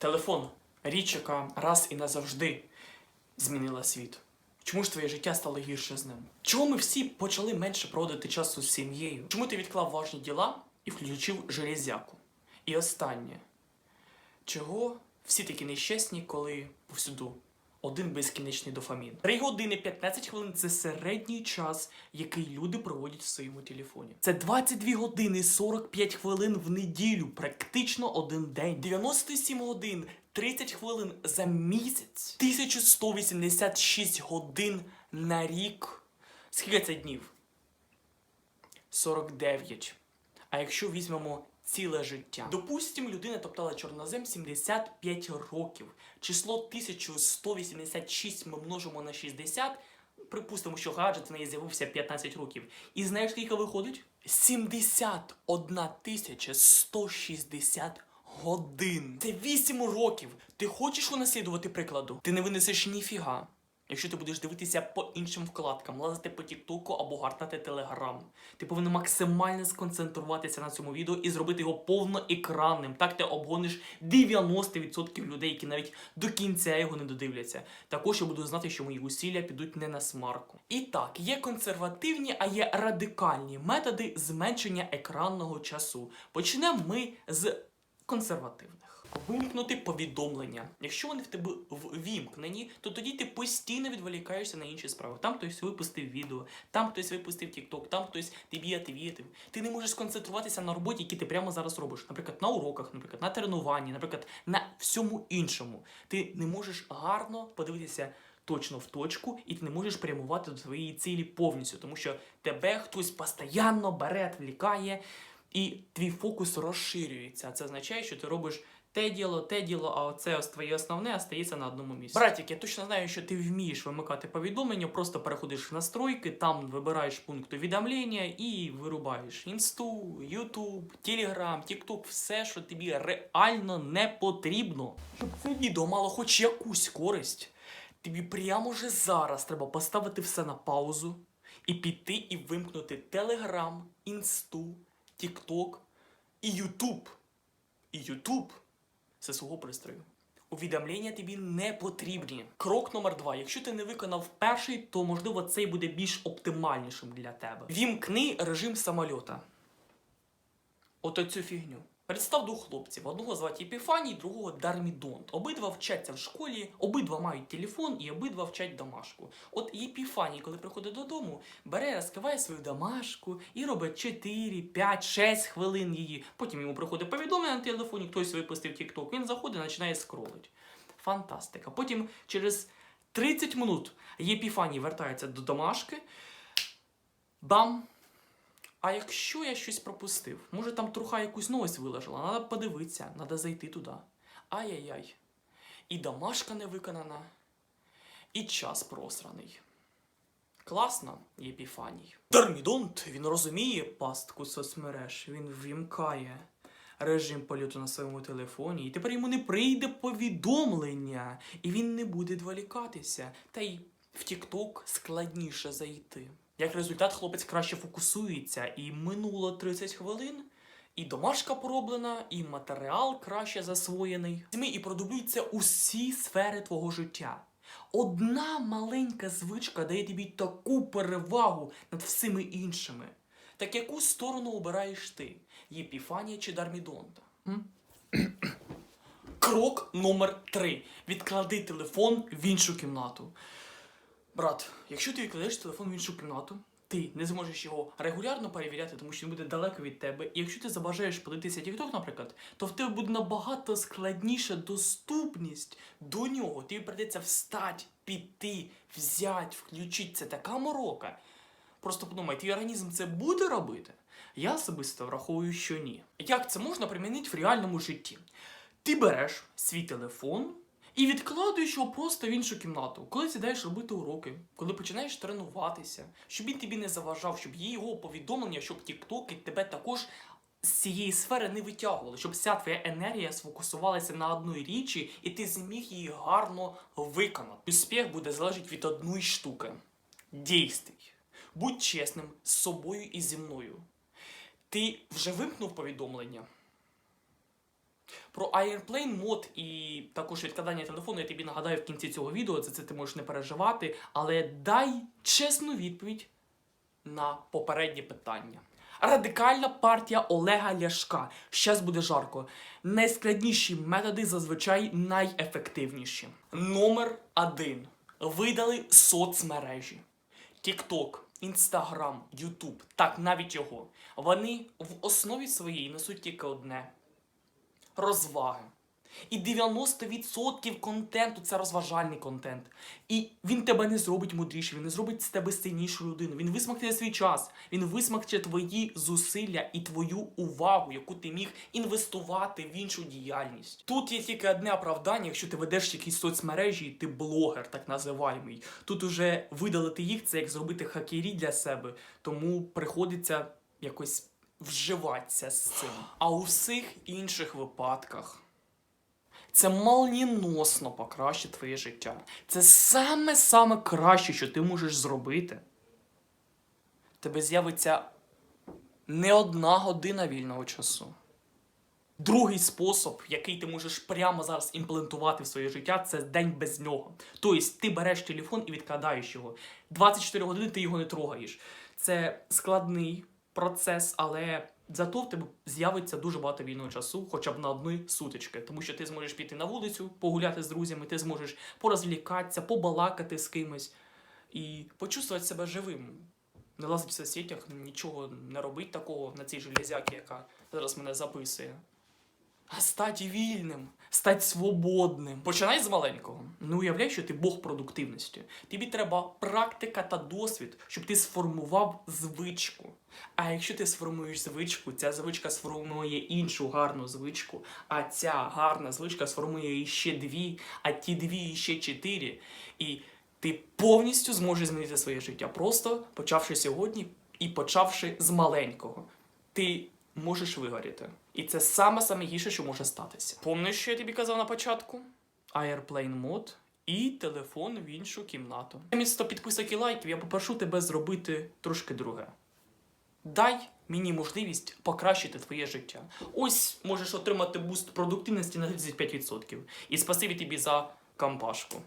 Телефон річ, яка раз і назавжди змінила світ. Чому ж твоє життя стало гірше з ним? Чому ми всі почали менше проводити часу з сім'єю? Чому ти відклав важні діла і включив железяку? І останнє. Чого всі такі нещасні, коли повсюду один безкінечний дофамін? 3 години 15 хвилин це середній час, який люди проводять в своєму телефоні. Це 22 години 45 хвилин в неділю, практично один день. 97 годин 30 хвилин за місяць. 1186 годин на рік. Скільки це днів? 49. А якщо візьмемо ціле життя. Допустимо, людина топтала чорнозем 75 років. Число 1186 ми множимо на 60. Припустимо, що гаджет в неї з'явився 15 років. І знаєш, скільки виходить? 71 тисяча 160 годин. Це 8 років. Ти хочеш унаслідувати прикладу? Ти не винесеш ніфіга. Якщо ти будеш дивитися по іншим вкладкам, лазити по Тіктоку або гартати Телеграм, ти повинен максимально сконцентруватися на цьому відео і зробити його повноекранним. Так ти обгониш 90% людей, які навіть до кінця його не додивляться. Також я буду знати, що мої усилля підуть не на смарку. І так, є консервативні, а є радикальні методи зменшення екранного часу. Почнемо ми з консервативних. Вимкнути повідомлення. Якщо вони в тебе ввімкнені, то тоді ти постійно відволікаєшся на інші справи. Там хтось випустив відео, там хтось випустив TikTok, там хтось тобі отвітив. Ти не можеш сконцентруватися на роботі, які ти прямо зараз робиш. Наприклад, на уроках, наприклад, на тренуванні, наприклад, на всьому іншому. Ти не можеш гарно подивитися. Точно в точку, і ти не можеш прямувати до своєї цілі повністю, тому що тебе хтось постійно бере, відвлікає, і твій фокус розширюється. Це означає, що ти робиш те діло, те діло, а оце ось твоє основне остається на одному місці. Братик, я точно знаю, що ти вмієш вимикати повідомлення, просто переходиш в настройки, там вибираєш пункт увідомлення і вирубаєш інсту, ютуб, телеграм, тікток, все, що тобі реально не потрібно. Щоб це відео мало хоч якусь користь, тобі прямо вже зараз треба поставити все на паузу і піти і вимкнути телеграм, інсту, тікток і ютуб. І ютуб це свого пристрою. Увідомлення тобі не потрібні. Крок номер два. Якщо ти не виконав перший, то можливо цей буде більш оптимальнішим для тебе. Вімкни режим самольота. Ото цю фігню. Представ двох хлопців: одного звати Епіфаній, другого Дармідонт. Обидва вчаться в школі, обидва мають телефон і обидва вчать домашку. От Епіфаній, коли приходить додому, бере, розкриває свою домашку і робить 4, 5, 6 хвилин її. Потім йому приходить повідомлення на телефоні, хтось випустив TikTok, він заходить і починає скролить. Фантастика. Потім через 30 минут Єпіфаній вертається до домашки. Бам! А якщо я щось пропустив, може там труха якусь новость вилежала, треба подивитися, треба зайти туди. Ай-яй-яй. І домашка не виконана, і час просраний. Класно, Єпіфаній. Термідонт, він розуміє пастку соцмереж, він ввімкає режим польоту на своєму телефоні, і тепер йому не прийде повідомлення, і він не буде відволікатися. Та й в TikTok складніше зайти. Як результат, хлопець краще фокусується, і минуло 30 хвилин, і домашка пороблена, і матеріал краще засвоєний. Візьми і продублюй це усі сфери твого життя. Одна маленька звичка дає тобі таку перевагу над всіми іншими. Так яку сторону обираєш ти? Єпіфанія чи Дармідонта? Крок номер три. Відклади телефон в іншу кімнату. Брат, якщо ти відкладеш телефон в іншу кімнату, ти не зможеш його регулярно перевіряти, тому що він буде далеко від тебе. І якщо ти забажаєш подивитися TikTok, наприклад, то в тебе буде набагато складніша доступність до нього. Тобі прийдеться встати, піти, взяти, включити. Це така морока. Просто подумай, твій організм це буде робити? Я особисто враховую, що ні. Як це можна примінити в реальному житті? Ти береш свій телефон і відкладуєш його просто в іншу кімнату, коли сідаєш робити уроки, коли починаєш тренуватися, щоб він тобі не заважав, щоб є його повідомлення, щоб і тебе також з цієї сфери не витягували, щоб вся твоя енергія сфокусувалася на одній річі, і ти зміг її гарно виконати. Успіх буде залежати від одної штуки. Дійствуй. Будь чесним з собою і зі мною. Ти вже вимкнув повідомлення? Про Airplane мод і також відкладання телефону я тобі нагадаю в кінці цього відео, за це ти можеш не переживати, але дай чесну відповідь на попереднє питання. Радикальна партія Олега Ляшка. Щас буде жарко. Найскладніші методи зазвичай найефективніші. Номер один. Видали соцмережі. TikTok, Instagram, YouTube, так навіть його. Вони в основі своїй несуть тільки одне розваги. І 90% контенту це розважальний контент. І він тебе не зробить мудрішим, він не зробить з тебе сильнішу людину. Він висмакне свій час, він висмакне твої зусилля і твою увагу, яку ти міг інвестувати в іншу діяльність. Тут є тільки одне оправдання, якщо ти ведеш якісь соцмережі, ти блогер, так називаємий. Тут уже видалити їх це як зробити хакері для себе, тому приходиться якось вживатися з цим. А у всіх інших випадках. Це молніносно покращить твоє життя. Це саме-саме краще, що ти можеш зробити. Тебе з'явиться не одна година вільного часу. Другий спосіб, який ти можеш прямо зараз імплементувати в своє життя, це день без нього. Тобто ти береш телефон і відкладаєш його. 24 години ти його не трогаєш. Це складний процес, але зато в тебе з'явиться дуже багато вільного часу, хоча б на одні сутички. Тому що ти зможеш піти на вулицю, погуляти з друзями, ти зможеш порозлікатися, побалакати з кимось і почувствувати себе живим. Не лазить в соцсетях, нічого не робить такого на цій железяці, яка зараз мене записує. Стать вільним, стать свободним. Починай з маленького. Ну уявляй, що ти Бог продуктивності. Тобі треба практика та досвід, щоб ти сформував звичку. А якщо ти сформуєш звичку, ця звичка сформує іншу гарну звичку, а ця гарна звичка сформує іще дві, а ті дві іще чотири. І ти повністю зможеш змінити своє життя, просто почавши сьогодні і почавши з маленького. Ти можеш вигоріти. І це саме саме гірше, що може статися. Помниш, що я тобі казав на початку? Airplane мод і телефон в іншу кімнату. Замість підписок і лайків я попрошу тебе зробити трошки друге. Дай мені можливість покращити твоє життя. Ось можеш отримати буст продуктивності на 35%. І спасибі тобі за компашку.